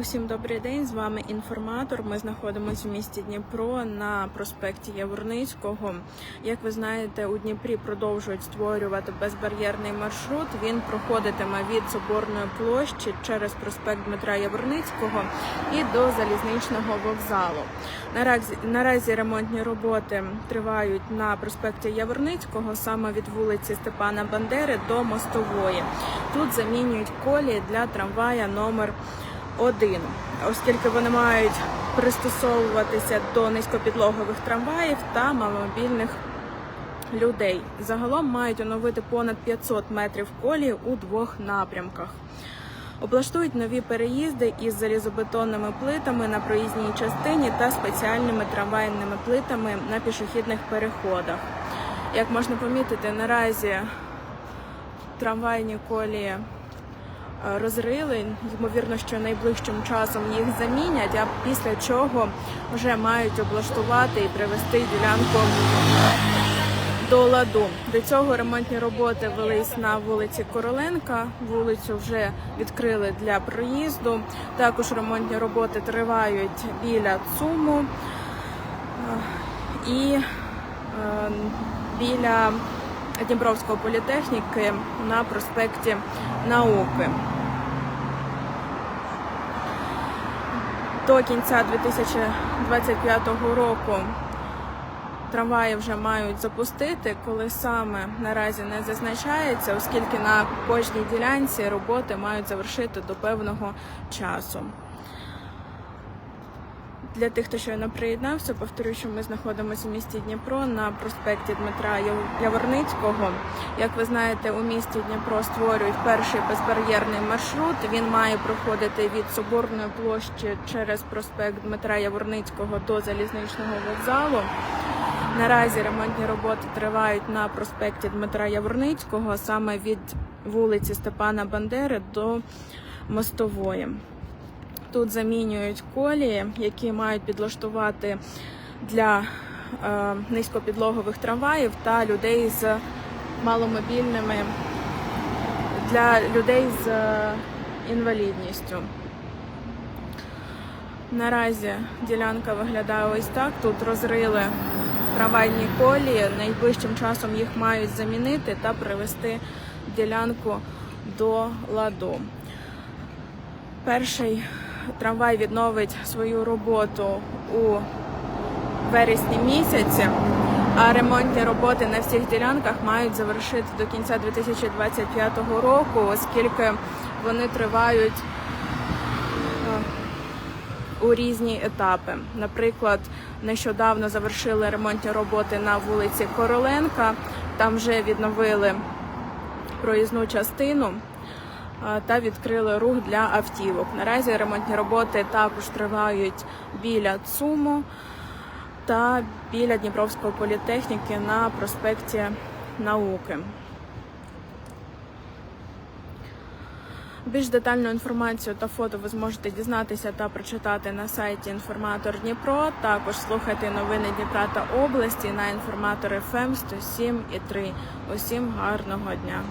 Усім добрий день. З вами інформатор. Ми знаходимося в місті Дніпро на проспекті Яворницького. Як ви знаєте, у Дніпрі продовжують створювати безбар'єрний маршрут. Він проходитиме від Соборної площі через проспект Дмитра Яворницького і до залізничного вокзалу. Наразі наразі ремонтні роботи тривають на проспекті Яворницького, саме від вулиці Степана Бандери до мостової. Тут замінюють колії для трамвая номер один, оскільки вони мають пристосовуватися до низькопідлогових трамваїв та маломобільних людей. Загалом мають оновити понад 500 метрів колії у двох напрямках. Облаштують нові переїзди із залізобетонними плитами на проїзній частині та спеціальними трамвайними плитами на пішохідних переходах. Як можна помітити, наразі трамвайні колії розрили. Ймовірно, що найближчим часом їх замінять, а після чого вже мають облаштувати і привести ділянку до ладу. До цього ремонтні роботи велись на вулиці Короленка. Вулицю вже відкрили для проїзду. Також ремонтні роботи тривають біля ЦУМу е, і е, біля Дніпровської політехніки на проспекті Науки. До кінця 2025 року трамваї вже мають запустити, коли саме наразі не зазначається, оскільки на кожній ділянці роботи мають завершити до певного часу. Для тих, хто щойно приєднався, повторюю, що ми знаходимося в місті Дніпро на проспекті Дмитра Яворницького. Як ви знаєте, у місті Дніпро створюють перший безбар'єрний маршрут. Він має проходити від Соборної площі через проспект Дмитра Яворницького до залізничного вокзалу. Наразі ремонтні роботи тривають на проспекті Дмитра Яворницького, саме від вулиці Степана Бандери до мостової. Тут замінюють колії, які мають підлаштувати для е, низькопідлогових трамваїв та людей з маломобільними для людей з е, інвалідністю. Наразі ділянка виглядає ось так. Тут розрили трамвайні колії. Найближчим часом їх мають замінити та привести ділянку до ладу. Перший трамвай відновить свою роботу у вересні місяці, а ремонтні роботи на всіх ділянках мають завершити до кінця 2025 року, оскільки вони тривають е, у різні етапи. Наприклад, нещодавно завершили ремонтні роботи на вулиці Короленка. Там вже відновили проїзну частину та відкрили рух для автівок. Наразі ремонтні роботи також тривають біля ЦУМу та біля Дніпровської політехніки на проспекті Науки. Більш детальну інформацію та фото ви зможете дізнатися та прочитати на сайті Інформатор Дніпро. Також слухайте новини Дніпра та області на інформатор ФМ 107 і 3. Усім гарного дня!